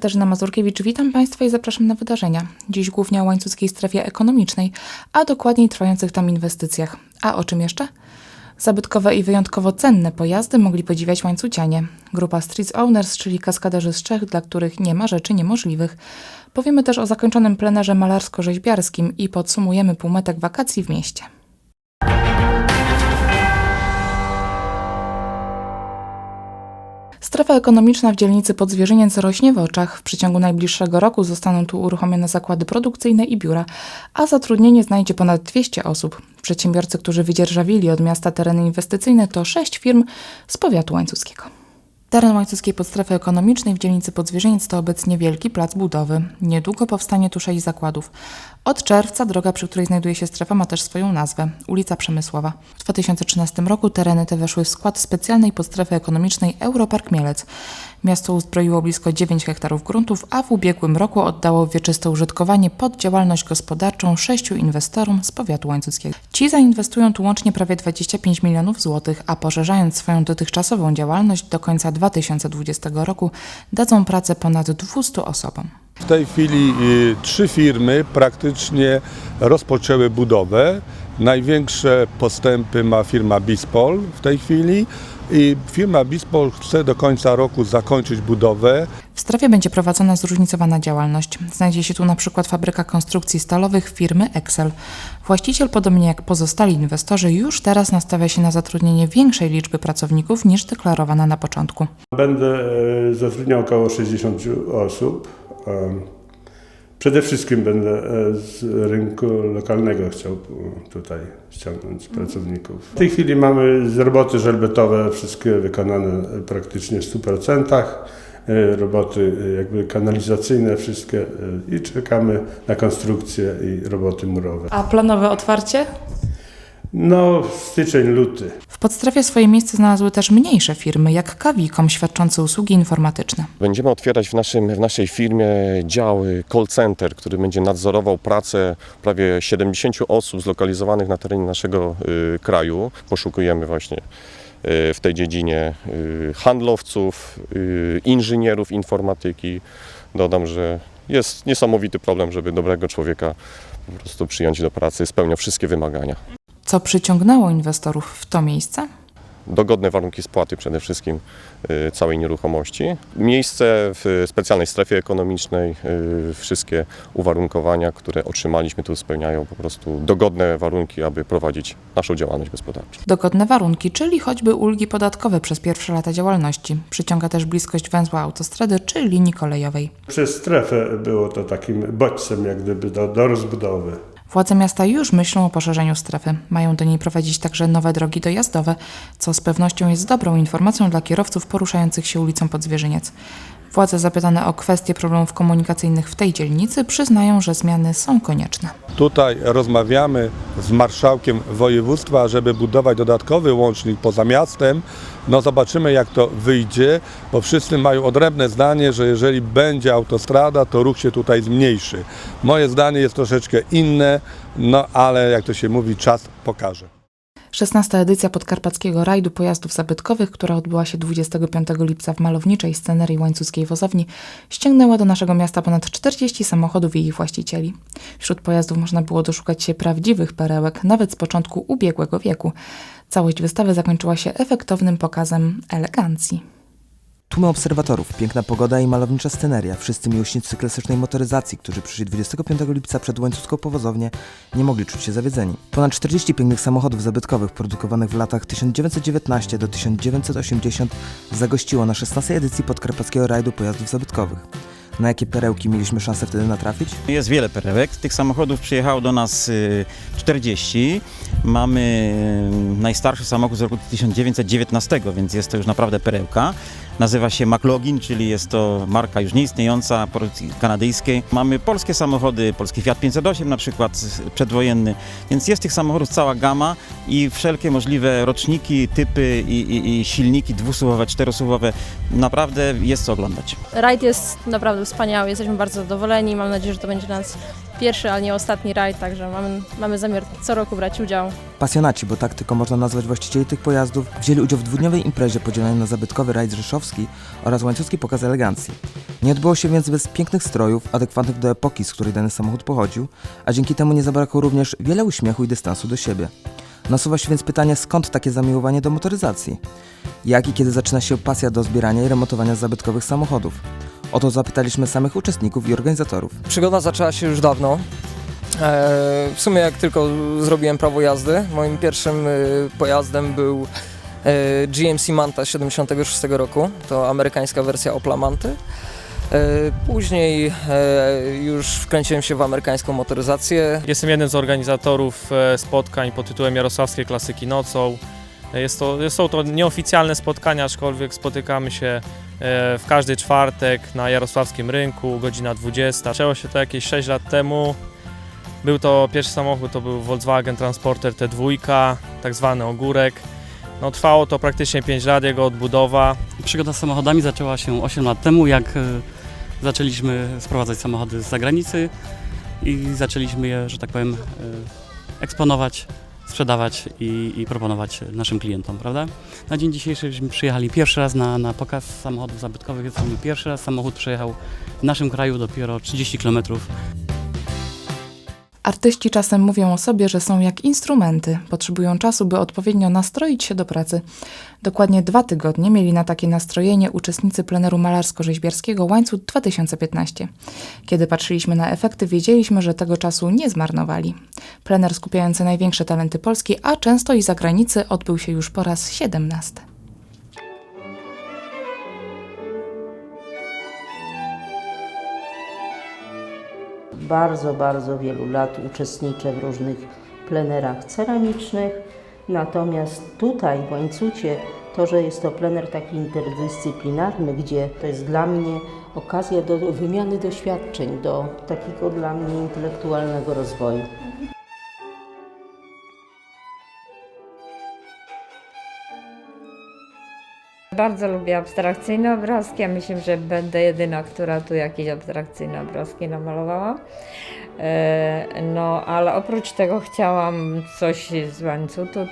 Katarzyna Mazurkiewicz, witam Państwa i zapraszam na wydarzenia. Dziś głównie o łańcuckiej strefie ekonomicznej, a dokładniej trwających tam inwestycjach. A o czym jeszcze? Zabytkowe i wyjątkowo cenne pojazdy mogli podziwiać łańcucianie. Grupa Street Owners, czyli kaskaderzy z Czech, dla których nie ma rzeczy niemożliwych. Powiemy też o zakończonym plenerze malarsko-rzeźbiarskim i podsumujemy półmetek wakacji w mieście. Strefa ekonomiczna w dzielnicy Podzwierzyniec rośnie w oczach. W przeciągu najbliższego roku zostaną tu uruchomione zakłady produkcyjne i biura, a zatrudnienie znajdzie ponad 200 osób. Przedsiębiorcy, którzy wydzierżawili od miasta tereny inwestycyjne to sześć firm z powiatu łańcuckiego. Teren łańcuckiej podstrefy ekonomicznej w dzielnicy Podzwierzyniec to obecnie wielki plac budowy. Niedługo powstanie tu sześć zakładów. Od czerwca droga, przy której znajduje się strefa, ma też swoją nazwę ulica Przemysłowa. W 2013 roku tereny te weszły w skład specjalnej podstrefy ekonomicznej Europark Mielec. Miasto uzbroiło blisko 9 hektarów gruntów, a w ubiegłym roku oddało wieczyste użytkowanie pod działalność gospodarczą sześciu inwestorom z powiatu łańcuckiego. Ci zainwestują tu łącznie prawie 25 milionów złotych, a poszerzając swoją dotychczasową działalność do końca 2020 roku dadzą pracę ponad 200 osobom. W tej chwili y, trzy firmy praktycznie rozpoczęły budowę. Największe postępy ma firma Bispol w tej chwili i firma Bispol chce do końca roku zakończyć budowę. W strefie będzie prowadzona zróżnicowana działalność. Znajdzie się tu na przykład fabryka konstrukcji stalowych firmy Excel. Właściciel, podobnie jak pozostali inwestorzy, już teraz nastawia się na zatrudnienie większej liczby pracowników niż deklarowana na początku. Będę e, zatrudniał około 60 osób. Przede wszystkim będę e, z rynku lokalnego chciał e, tutaj ściągnąć pracowników. W tej chwili mamy z roboty żelbetowe wszystkie wykonane e, praktycznie w 100%. e, Roboty jakby kanalizacyjne wszystkie i czekamy na konstrukcję i roboty murowe. A planowe otwarcie? No, styczeń, luty. W podstrefie swoje miejsce znalazły też mniejsze firmy, jak Kawicom, świadczące usługi informatyczne. Będziemy otwierać w, naszym, w naszej firmie dział call center, który będzie nadzorował pracę prawie 70 osób zlokalizowanych na terenie naszego y, kraju. Poszukujemy właśnie y, w tej dziedzinie y, handlowców, y, inżynierów informatyki. Dodam, że jest niesamowity problem, żeby dobrego człowieka po prostu przyjąć do pracy, spełnia wszystkie wymagania. Co przyciągnęło inwestorów w to miejsce? dogodne warunki spłaty przede wszystkim y, całej nieruchomości. Miejsce w specjalnej strefie ekonomicznej, y, wszystkie uwarunkowania, które otrzymaliśmy tu spełniają po prostu dogodne warunki, aby prowadzić naszą działalność gospodarczą. Dogodne warunki, czyli choćby ulgi podatkowe przez pierwsze lata działalności. Przyciąga też bliskość węzła autostrady czy linii kolejowej. Przez strefę było to takim bodźcem jak gdyby do, do rozbudowy. Władze miasta już myślą o poszerzeniu strefy. Mają do niej prowadzić także nowe drogi dojazdowe, co z pewnością jest dobrą informacją dla kierowców poruszających się ulicą Podzwierzyniec. Władze zapytane o kwestie problemów komunikacyjnych w tej dzielnicy przyznają, że zmiany są konieczne. Tutaj rozmawiamy z marszałkiem województwa, żeby budować dodatkowy łącznik poza miastem. No zobaczymy jak to wyjdzie, bo wszyscy mają odrębne zdanie, że jeżeli będzie autostrada, to ruch się tutaj zmniejszy. Moje zdanie jest troszeczkę inne, no ale jak to się mówi, czas pokaże. 16. edycja podkarpackiego rajdu pojazdów zabytkowych, która odbyła się 25 lipca w malowniczej scenerii łańcuckiej wozowni, ściągnęła do naszego miasta ponad 40 samochodów i ich właścicieli. Wśród pojazdów można było doszukać się prawdziwych perełek, nawet z początku ubiegłego wieku. Całość wystawy zakończyła się efektownym pokazem elegancji. Tłumy obserwatorów, piękna pogoda i malownicza sceneria. Wszyscy miłośnicy klasycznej motoryzacji, którzy przyszli 25 lipca przed łańcucką powozownię, nie mogli czuć się zawiedzeni. Ponad 40 pięknych samochodów zabytkowych produkowanych w latach 1919 do 1980 zagościło na 16 edycji podkarpackiego rajdu pojazdów zabytkowych. Na jakie perełki mieliśmy szansę wtedy natrafić? Jest wiele perełek. Tych samochodów przyjechało do nas y, 40. Mamy najstarszy samochód z roku 1919, więc jest to już naprawdę perełka. Nazywa się McLaughlin, czyli jest to marka już nieistniejąca, kanadyjskiej. Mamy polskie samochody, polski Fiat 508 na przykład, przedwojenny, więc jest tych samochodów cała gama i wszelkie możliwe roczniki, typy i, i, i silniki dwusuwowe, czterosuwowe. Naprawdę jest co oglądać. Rajd jest naprawdę wspaniały, jesteśmy bardzo zadowoleni. Mam nadzieję, że to będzie nas pierwszy, ale nie ostatni rajd, także mamy, mamy zamiar co roku brać udział. Pasjonaci, bo tak tylko można nazwać właścicieli tych pojazdów, wzięli udział w dwudniowej imprezie podzielonej na zabytkowy rajd rzeszowski oraz łańcuski pokaz elegancji. Nie odbyło się więc bez pięknych strojów, adekwatnych do epoki, z której dany samochód pochodził, a dzięki temu nie zabrakło również wiele uśmiechu i dystansu do siebie. Nasuwa się więc pytanie, skąd takie zamiłowanie do motoryzacji? Jak i kiedy zaczyna się pasja do zbierania i remontowania zabytkowych samochodów? O to zapytaliśmy samych uczestników i organizatorów. Przygoda zaczęła się już dawno. E, W sumie jak tylko zrobiłem prawo jazdy, moim pierwszym e, pojazdem był e, GMC Manta 76 roku, to amerykańska wersja Opla Manty. Później już wkręciłem się w amerykańską motoryzację. Jestem jednym z organizatorów spotkań pod tytułem Jarosławskie Klasyki Nocą. Jest to, są to nieoficjalne spotkania, aczkolwiek spotykamy się w każdy czwartek na Jarosławskim Rynku, godzina 20. Zaczęło się to jakieś 6 lat temu. Był to pierwszy samochód, to był Volkswagen Transporter T2, tak zwany ogórek. No, trwało to praktycznie 5 lat, jego odbudowa. Przygoda z samochodami zaczęła się 8 lat temu, jak e, zaczęliśmy sprowadzać samochody z zagranicy i zaczęliśmy je, że tak powiem, e, eksponować, sprzedawać i, i proponować naszym klientom, prawda? Na dzień dzisiejszy żeśmy przyjechali pierwszy raz na, na pokaz samochodów zabytkowych. Jest to mój pierwszy raz samochód przejechał w naszym kraju dopiero 30 km. Artyści czasem mówią o sobie, że są jak instrumenty, potrzebują czasu, by odpowiednio nastroić się do pracy. Dokładnie dwa tygodnie mieli na takie nastrojenie uczestnicy pleneru malarsko-rzeźbiarskiego Łańcut 2015. Kiedy patrzyliśmy na efekty, wiedzieliśmy, że tego czasu nie zmarnowali. Plener skupiający największe talenty Polski, a często i zagranicy, odbył się już po raz 17. Bardzo, bardzo wielu lat uczestniczę w różnych plenerach ceramicznych. Natomiast tutaj w Łańcucie to, że jest to plener taki interdyscyplinarny, gdzie to jest dla mnie okazja do wymiany doświadczeń, do takiego dla mnie intelektualnego rozwoju. Bardzo lubię abstrakcyjne obrazki, a myślę, że będę jedyna, która tu jakieś abstrakcyjne obrazki namalowała. E, No, ale oprócz tego chciałam coś z łańcutu.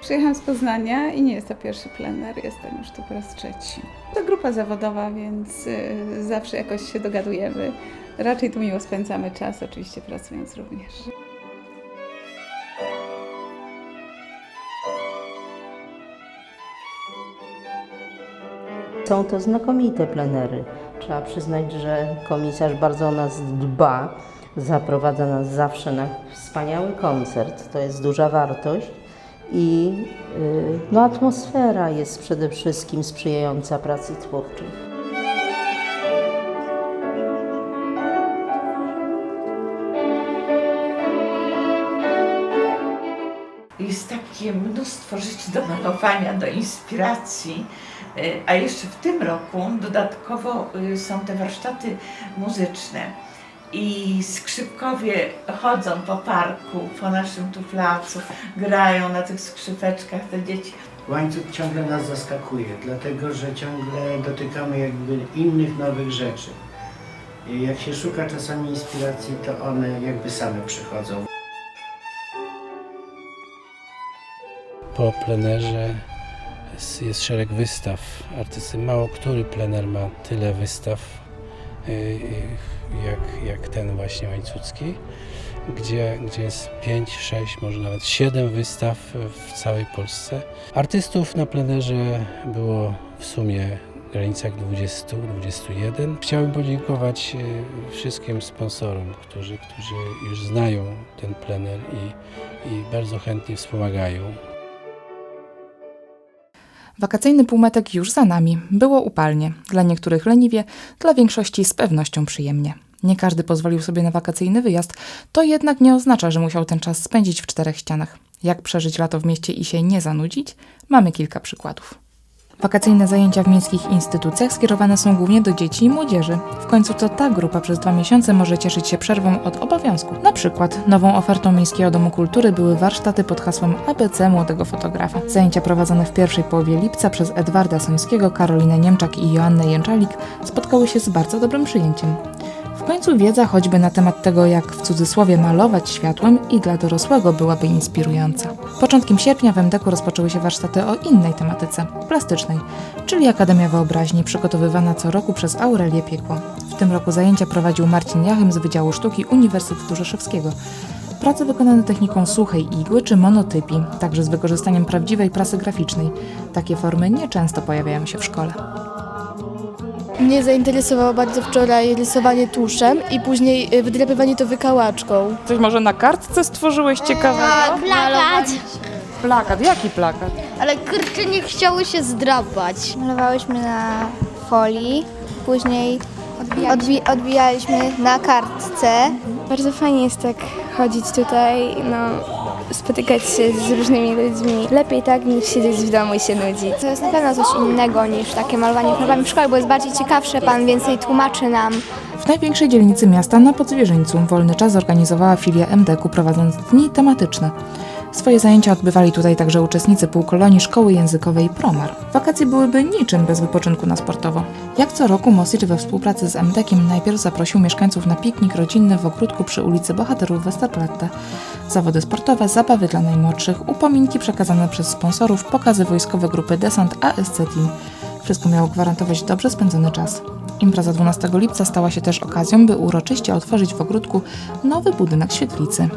Przyjechałam z Poznania i nie jest to pierwszy plener, jestem już tu po raz trzeci. To grupa zawodowa, więc y, zawsze jakoś się dogadujemy. Raczej tu miło spędzamy czas, oczywiście pracując również. Są to znakomite plenery. Trzeba przyznać, że komisarz bardzo o nas dba. Zaprowadza nas zawsze na wspaniały koncert. To jest duża wartość. I y, no, atmosfera jest przede wszystkim sprzyjająca pracy twórczej. Do malowania, do inspiracji. Y, A jeszcze w tym roku dodatkowo y, są te warsztaty muzyczne. I skrzypkowie chodzą po parku, po naszym tu placu, grają na tych skrzypeczkach te dzieci. Łańcuch ciągle nas zaskakuje, dlatego że ciągle dotykamy jakby innych nowych rzeczy. Jak się szuka czasami inspiracji, to one jakby same przychodzą. Po plenerze jest, szereg wystaw artysty. Mało który plener ma tyle wystaw y, y, jak, jak ten właśnie łańcucki, gdzie, gdzie jest 5, 6, może nawet 7 wystaw w całej Polsce. Artystów na plenerze było w sumie w granicach 20, 21. Chciałbym podziękować y, wszystkim sponsorom, którzy, którzy już znają ten plener i, i bardzo chętnie wspomagają. Wakacyjny półmetek już za nami. Było upalnie. Dla niektórych leniwie, dla większości z pewnością przyjemnie. Nie każdy pozwolił sobie na wakacyjny wyjazd, to jednak nie oznacza, że musiał ten czas spędzić w czterech ścianach. Jak przeżyć lato w mieście i się nie zanudzić? Mamy kilka przykładów. Wakacyjne zajęcia w miejskich instytucjach skierowane są głównie do dzieci i młodzieży. W końcu to ta grupa przez dwa miesiące może cieszyć się przerwą od obowiązków. Na przykład nową ofertą Miejskiego Domu Kultury były warsztaty pod hasłem ABC Młodego Fotografa. Zajęcia prowadzone w pierwszej połowie lipca przez Edwarda Sońskiego, Karolinę Niemczak i Joannę Jęczalik spotkały się z bardzo dobrym przyjęciem. W końcu wiedza choćby na temat tego, jak w cudzysłowie malować światłem i dla dorosłego byłaby inspirująca. Początkiem sierpnia w MDK rozpoczęły się warsztaty o innej tematyce plastycznej, czyli Akademia Wyobraźni, przygotowywana co roku przez Aurelię Piekło. W tym roku zajęcia prowadził Marcin Jachym z Wydziału Sztuki Uniwersytetu Rzeszowskiego. Prace wykonane techniką suchej igły czy monotypii, także z wykorzystaniem prawdziwej prasy graficznej. Takie formy nieczęsto pojawiają się w szkole. Mnie zainteresowało bardzo wczoraj rysowanie tuszem i później y, wydrapywanie to wykałaczką. Coś może na kartce stworzyłeś ciekawego? Plakat. Plakat, jaki plakat? Ale kurczę nie chciały się zdrapać. Malowałyśmy na folii, później odbi odbijaliśmy na kartce. Bardzo fajnie jest tak chodzić tutaj, no spotykać się z różnymi ludźmi. Lepiej tak niż siedzieć w domu i się nudzić. To jest na pewno coś innego niż takie malowanie farbami w szkole, bo jest bardziej ciekawsze, pan więcej tłumaczy nam. W największej dzielnicy miasta na Podzwierzyńcu wolny czas zorganizowała filia MDK prowadząc dni tematyczne. Swoje zajęcia odbywali tutaj także uczestnicy półkolonii Szkoły Językowej Promar. Wakacje byłyby niczym bez wypoczynku na sportowo. Jak co roku Mosir we współpracy z MDK-iem najpierw zaprosił mieszkańców na piknik rodzinny w ogródku przy ulicy Bohaterów Westerplatte. Zawody sportowe, zabawy dla najmłodszych, upominki przekazane przez sponsorów, pokazy wojskowe grupy Desant ASC Team. Wszystko miało gwarantować dobrze spędzony czas. Impreza 12 lipca stała się też okazją, by uroczyście otworzyć w ogródku nowy budynek świetlicy.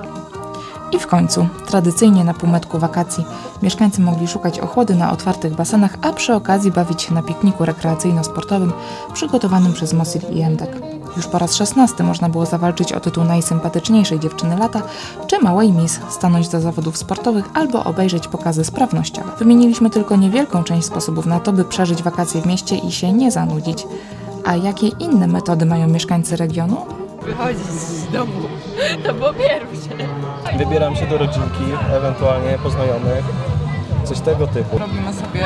I w końcu, tradycyjnie na półmetku wakacji, mieszkańcy mogli szukać ochłody na otwartych basenach, a przy okazji bawić się na pikniku rekreacyjno-sportowym przygotowanym przez Mosil i Emdek. Już po raz szesnasty można było zawalczyć o tytuł najsympatyczniejszej dziewczyny lata, czy małej miss, stanąć do zawodów sportowych albo obejrzeć pokazy sprawnościowe. Wymieniliśmy tylko niewielką część sposobów na to, by przeżyć wakacje w mieście i się nie zanudzić. A jakie inne metody mają mieszkańcy regionu? Wychodzić z domu. To było pierwsze. Wybieram się do rodzinki, ewentualnie po znajomych, coś tego typu. Robimy sobie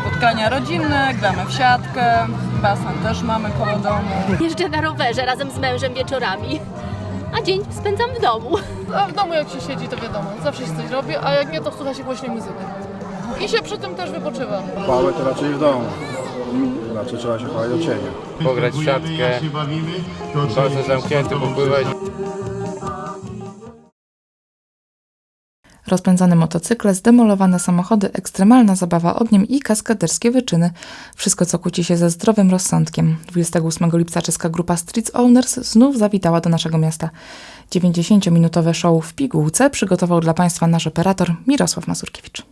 spotkania rodzinne, gramy w siatkę, basen też mamy koło domu. Jeżdżę na rowerze razem z mężem wieczorami, a dzień spędzam w domu. A w domu jak się siedzi, to wiadomo, zawsze się coś robi, a jak nie, to słucha się głośnej muzyki. I się przy tym też wypoczywa. Pałę to raczej w domu. Raczej trzeba się chować do cienia. Pograć w siatkę, basen zamknięty, popływać. Rozpędzane motocykle, zdemolowane samochody, ekstremalna zabawa ogniem i kaskaderskie wyczyny. Wszystko, co kłóci się ze zdrowym rozsądkiem. 28 lipca czeska grupa Street Owners znów zawitała do naszego miasta. 90-minutowe show w pigułce przygotował dla Państwa nasz operator Mirosław Mazurkiewicz.